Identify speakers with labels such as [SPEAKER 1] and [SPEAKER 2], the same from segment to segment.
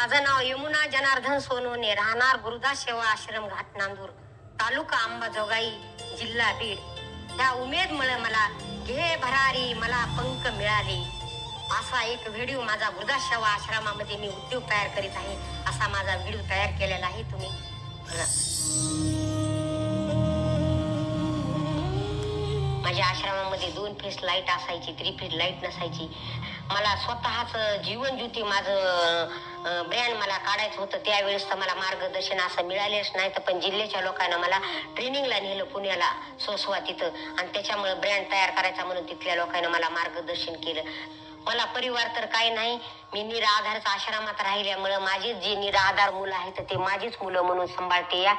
[SPEAKER 1] माझं नाव यमुना जनार्दन सोनवणे राहणार गुरुदास सेवा आश्रम घाट नांदूर तालुका अंबाजोगाई जिल्हा बीड. ह्या उमेदमुळे मला घे भरारी मला पंख मिळाले. असा एक व्हिडिओ माझा गुरुदास सेवा आश्रमामध्ये मी उद्योग तयार करीत आहे असा माझा व्हिडिओ तयार केलेला आहे तुम्ही माझ्या आश्रमामध्ये दोन फेस लाइट असायची थ्री फेस लाइट नसायची. मला स्वतःच जीवन ज्योती माझं ब्रँड मला काढायचं होतं. त्यावेळेस तर मला मार्गदर्शन असं मिळालेच नाही तर पण जिल्ह्याच्या लोकांना मला ट्रेनिंगला नेलं पुण्याला सोसवा तिथं. आणि त्याच्यामुळे ब्रँड तयार करायचा म्हणून तिथल्या लोकांना मला मार्गदर्शन केलं. मला परिवार तर काही नाही मी निराधारच आश्रमात राहिल्यामुळं माझीच जी निराधार मुलं आहेत ते माझीच मुलं म्हणून सांभाळते या.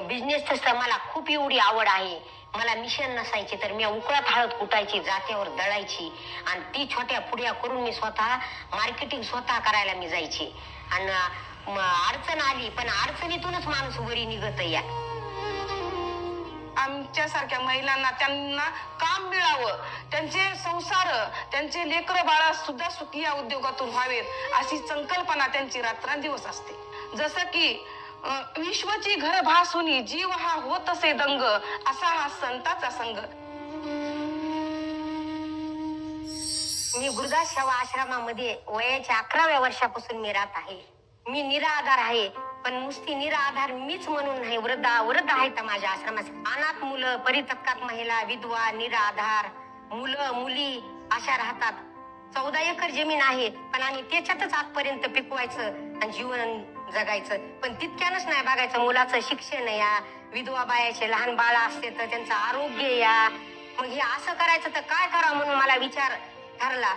[SPEAKER 1] बिझनेस तसं मला खूप एवढी आवड आहे. मला मिशन नसायची तर मी उकळात हळद कुटायची जात्यावर दळायची. आणि ती छोट्या पुढ्या करून मी स्वतः मार्केटिंग स्वतः करायला मी जायची. आणि अडचण आली पण अडचणीतूनच माणूस वरी निघत या.
[SPEAKER 2] आमच्यासारख्या महिलांना त्यांना काम मिळावं त्यांचे संसार त्यांचे लेकर बाळा सुद्धा सुखी या उद्योगातून व्हावेत अशी संकल्पना त्यांची रात्रंदिवस असते. जसं की विश्वची घर भासुनी जीव हा होत असे दंग असा हा संताचा संघ
[SPEAKER 1] मी गुरुदास सेवा आश्रमामध्ये वयाच्या अकराव्या वर्षापासून मी राहत आहे. मी निराधार आहे पण नुसती निराधार मीच म्हणून नाही वृद्ध वृद्ध आहेत माझ्या आश्रमात अनाथ मुलं परितक्कात महिला विधवा निराधार मुलं मुली अशा राहतात. चौदा एकर जमीन आहे पण आम्ही त्याच्यातच आजपर्यंत पिकवायचं. जीवन जगायचं. पण तितक्यानच नाही बघायचं. मुलाचं शिक्षण या विधवा बायाचे लहान बाळ असते तर त्यांचं आरोग्य या. मग हे असं करायचं तर काय करावं म्हणून मला विचार ठरला.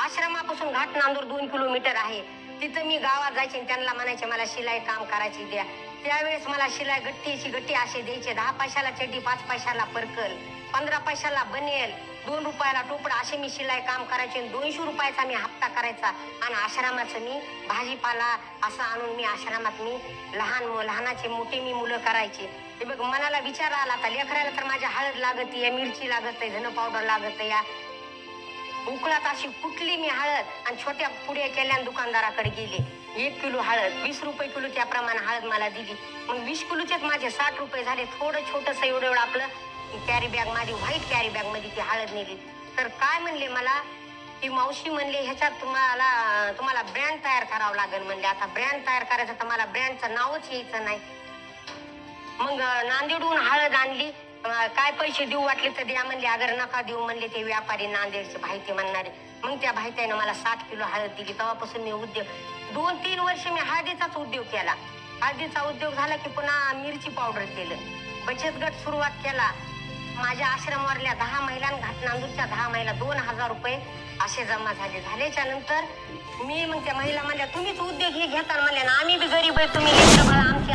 [SPEAKER 1] आश्रमापासून घाट नांदूर दोन किलोमीटर आहे. तिथं मी गावात जायचे आणि त्यांना म्हणायचे मला शिलाई काम करायची द्या. त्यावेळेस मला शिलाई गट्टीची गट्टी असे द्यायचे. दहा पैशाला चड्डी पाच पैशाला परकल. पंधरा पैशाला बनेल दोन रुपयाला टोपडा असे मी शिलाई काम करायचे आणि दोनशे रुपयाचा मी हप्ता करायचा. आणि आश्रमाचं मी भाजीपाला असं आणून मी आश्रमात मी लहान लहानाचे मोठे मी मुलं करायचे. हे बघ मनाला विचार आला आता लेखरायला तर माझ्या हळद लागत या मिरची लागत आहे धन पावडर लागत या उकळात अशी कुठली मी हळद आणि छोट्या पुढे केल्या दुकानदाराकडे गेले. एक किलो हळद वीस रुपये किलो त्याप्रमाणे हळद मला दिली. मग वीस किलोचेच माझे साठ रुपये झाले थोडं छोटस एवढं एवढं आपलं कॅरी बॅग माझी व्हाईट कॅरी बॅगमध्ये ती हळद नेली. तर काय म्हणले मला? ती मावशी म्हणले ह्याच्यात तुम्हाला तुम्हाला ब्रँड तयार करावं लागेल. म्हणले आता ब्रँड तयार करायचं तर मला ब्रँडचं नावच यायचं नाही. मग नांदेडहून हळद आणली. काय पैसे देऊ वाटले तर द्या. म्हणले अगर नका देऊ. म्हणले ते व्यापारी नांदेडचे भाईते म्हणणारे. मग त्या भाईत्यानं मला सात किलो हळद दिली. तेव्हापासून मी उद्योग दोन तीन वर्ष मी हळदीचाच उद्योग केला. हळदीचा उद्योग झाला की पुन्हा मिरची पावडर केलं. बचत गट सुरुवात केला. माझ्या आश्रमावरल्या दहा महिला नांदूरच्या दहा महिला दोन हजार रुपये असे जमा झाले. झाल्याच्यानंतर मी मग त्या महिला म्हणल्या तुम्हीच उद्योग हे घेताना म्हणल्या ना आम्ही बी गरीब आहे तुम्ही आमच्या